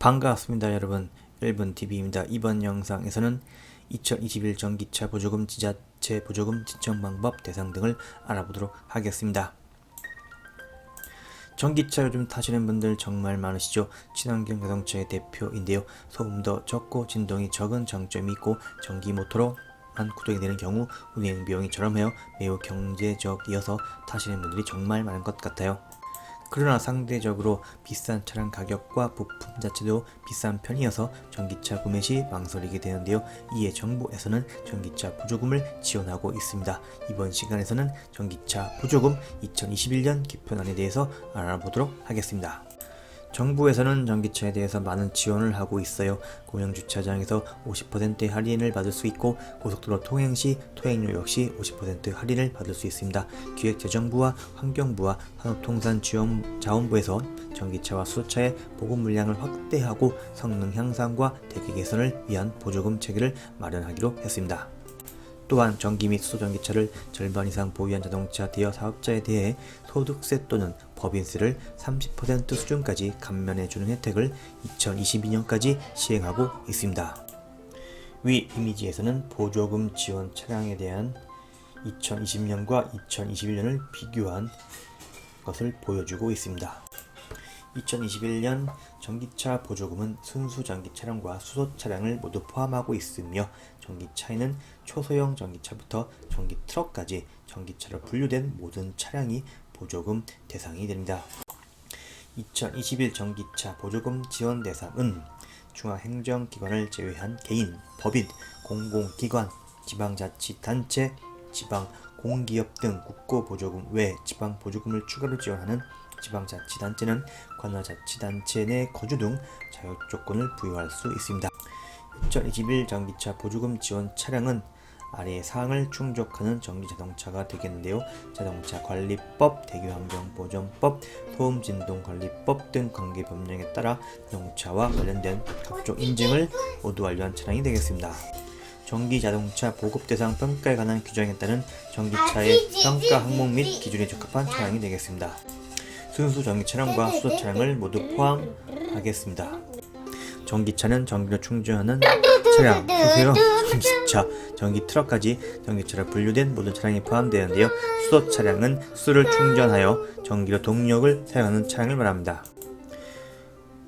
반갑습니다 여러분 1번 TV입니다. 이번 영상에서는 2021 전기차 보조금 지자체 보조금 신청 방법 대상 등을 알아보도록 하겠습니다. 전기차 요즘 타시는 분들 정말 많으시죠? 친환경 자동차의 대표인데요. 소음도 적고 진동이 적은 장점이 있고 전기 모터로 만 구동이 되는 경우 운행 비용이 저렴해요. 매우 경제적이어서 타시는 분들이 정말 많은 것 같아요. 그러나 상대적으로 비싼 차량 가격과 부품 자체도 비싼 편이어서 전기차 구매 시 망설이게 되는데요. 이에 정부에서는 전기차 보조금을 지원하고 있습니다. 이번 시간에서는 전기차 보조금 2021년 개편안에 대해서 알아보도록 하겠습니다. 정부에서는 전기차에 대해서 많은 지원을 하고 있어요. 공영 주차장에서 50%의 할인을 받을 수 있고 고속도로 통행 시 통행료 역시 50% 할인을 받을 수 있습니다. 기획재정부와 환경부와 산업통상자원부에서 전기차와 수소차의 보급 물량을 확대하고 성능 향상과 대기 개선을 위한 보조금 체계를 마련하기로 했습니다. 또한 전기 및 수소전기차를 절반 이상 보유한 자동차 대여 사업자에 대해 소득세 또는 법인세를 30% 수준까지 감면해주는 혜택을 2022년까지 시행하고 있습니다. 위 이미지에서는 보조금 지원 차량에 대한 2020년과 2021년을 비교한 것을 보여주고 있습니다. 2021년 전기차 보조금은 순수 전기 차량과 수소 차량을 모두 포함하고 있으며 전기차에는 초소형 전기차부터 전기 트럭까지 전기차로 분류된 모든 차량이 보조금 대상이 됩니다. 2021 전기차 보조금 지원 대상은 중앙행정기관을 제외한 개인, 법인, 공공기관, 지방자치단체, 지방 공기업 등 국고보조금 외 지방보조금을 추가로 지원하는 지방자치단체는 관할자치단체 내 거주 등 자격조건을 부여할 수 있습니다. 2021 전기차 보조금 지원 차량은 아래의 사항을 충족하는 전기자동차가 되겠는데요. 자동차 관리법, 대기환경보전법, 소음진동관리법 등 관계 법령에 따라 자동차와 관련된 각종 인증을 모두 완료한 차량이 되겠습니다. 전기 자동차 보급 대상 평가에 관한 규정에 따른 전기차의 평가 항목 및 기준에 적합한 차량이 되겠습니다. 순수 전기 차량과 수소 차량을 모두 포함하겠습니다. 전기차는 전기로 충전하는 차량, 수소형 전기차, 전기 트럭까지 전기차로 분류된 모든 차량이 포함되는데요. 수소 차량은 수소를 충전하여 전기로 동력을 사용하는 차량을 말합니다.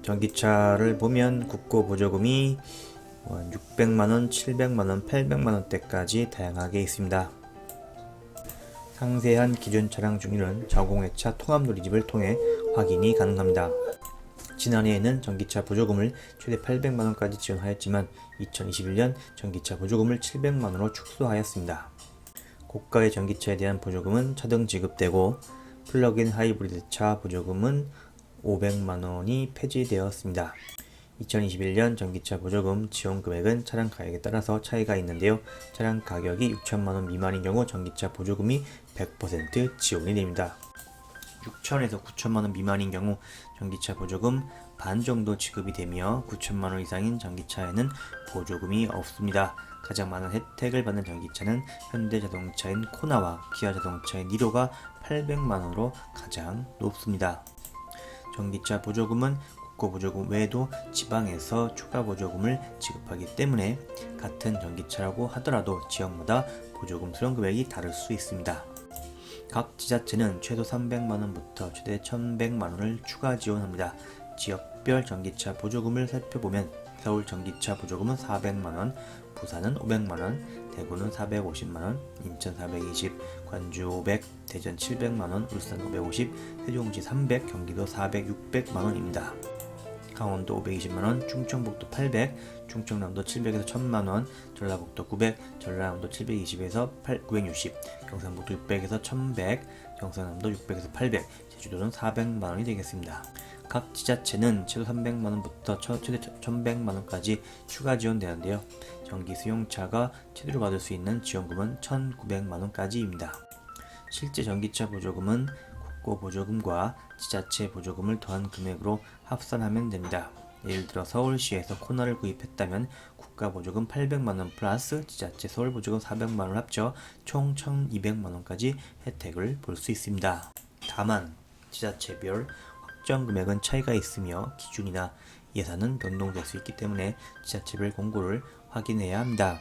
전기차를 보면 국고 보조금이 600만원, 700만원, 800만원대까지 다양하게 있습니다. 상세한 기존 차량 중위는 자공회차 통합 누리집을 통해 확인이 가능합니다. 지난해에는 전기차 보조금을 최대 800만원까지 지원하였지만 2021년 전기차 보조금을 700만원으로 축소하였습니다. 고가의 전기차에 대한 보조금은 차등 지급되고 플러그인 하이브리드 차 보조금은 500만원이 폐지되었습니다. 2021년 전기차 보조금 지원 금액은 차량 가격에 따라서 차이가 있는데요. 차량 가격이 6천만원 미만인 경우 전기차 보조금이 100% 지원이 됩니다. 6천에서 9천만원 미만인 경우 전기차 보조금 반 정도 지급이 되며 9천만원 이상인 전기차에는 보조금이 없습니다. 가장 많은 혜택을 받는 전기차는 현대자동차인 코나와 기아자동차인 니로가 800만원으로 가장 높습니다. 전기차 보조금은 국고보조금 외에도 지방에서 추가 보조금을 지급하기 때문에 같은 전기차라고 하더라도 지역마다 보조금 수령 금액이 다를 수 있습니다. 각 지자체는 최소 300만원부터 최대 1100만원을 추가 지원합니다. 지역별 전기차 보조금을 살펴보면 서울 전기차 보조금은 400만원, 부산은 500만원, 대구는 450만원, 인천 420, 관주 500, 대전 700만원, 울산 550, 세종시 300, 경기도 400, 600만원입니다. 강원도 520만원, 충청북도 800, 충청남도 700에서 1000만원, 전라북도 900, 전라남도 720에서 8, 960, 경상북도 600에서 1100, 경상남도 600에서 800, 제주도는 400만원이 되겠습니다. 각 지자체는 최소 300만원부터 최대 1100만원까지 추가 지원되는데요. 전기 수용차가 최대로 받을 수 있는 지원금은 1900만원까지입니다. 실제 전기차 보조금은 국고 보조금과 지자체 보조금을 더한 금액으로 합산하면 됩니다. 예를 들어 서울시에서 코너를 구입했다면 국가 보조금 800만원 플러스 지자체 서울 보조금 400만원 합쳐 총 1200만원까지 혜택을 볼 수 있습니다. 다만 지자체별 책정 금액은 차이가 있으며 기준이나 예산은 변동될 수 있기 때문에 지자체별 공고를 확인해야 합니다.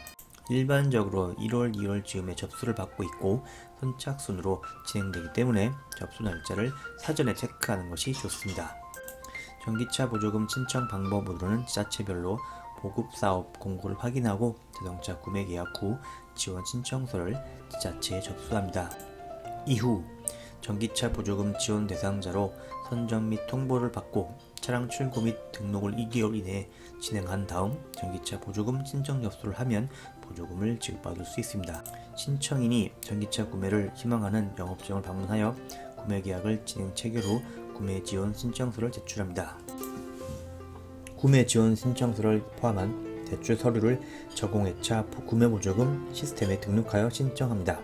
일반적으로 1월, 2월 즈음에 접수를 받고 있고 선착순으로 진행되기 때문에 접수 날짜를 사전에 체크하는 것이 좋습니다. 전기차 보조금 신청 방법으로는 지자체별로 보급 사업 공고를 확인하고 자동차 구매 계약 후 지원 신청서를 지자체에 접수합니다. 이후 전기차 보조금 지원 대상자로 선정 및 통보를 받고 차량 출고 및 등록을 2개월 이내에 진행한 다음 전기차 보조금 신청 접수를 하면 보조금을 지급받을 수 있습니다. 신청인이 전기차 구매를 희망하는 영업장을 방문하여 구매 계약을 진행 체결 후 구매 지원 신청서를 제출합니다. 구매 지원 신청서를 포함한 대출 서류를 저공해차 구매 보조금 시스템에 등록하여 신청합니다.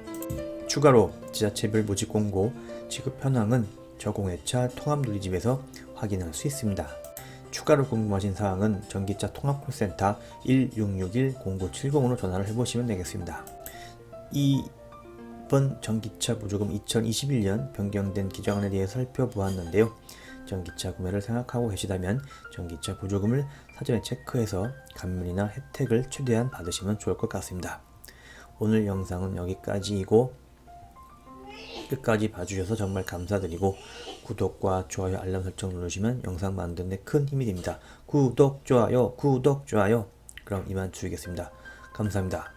추가로 지자체별 모집 공고 지급 현황은 저공해차 통합 누리집에서 확인할 수 있습니다. 추가로 궁금하신 사항은 전기차 통합 콜센터 1661-0970으로 전화를 해보시면 되겠습니다. 이번 전기차 보조금 2021년 변경된 기정안에 대해 살펴보았는데요. 전기차 구매를 생각하고 계시다면 전기차 보조금을 사전에 체크해서 감면이나 혜택을 최대한 받으시면 좋을 것 같습니다. 오늘 영상은 여기까지이고 끝까지 봐주셔서 정말 감사드리고 구독과 좋아요 알람 설정 누르시면 영상 만드는 데 큰 힘이 됩니다. 구독 좋아요 구독 좋아요 그럼 이만 줄이겠습니다. 감사합니다.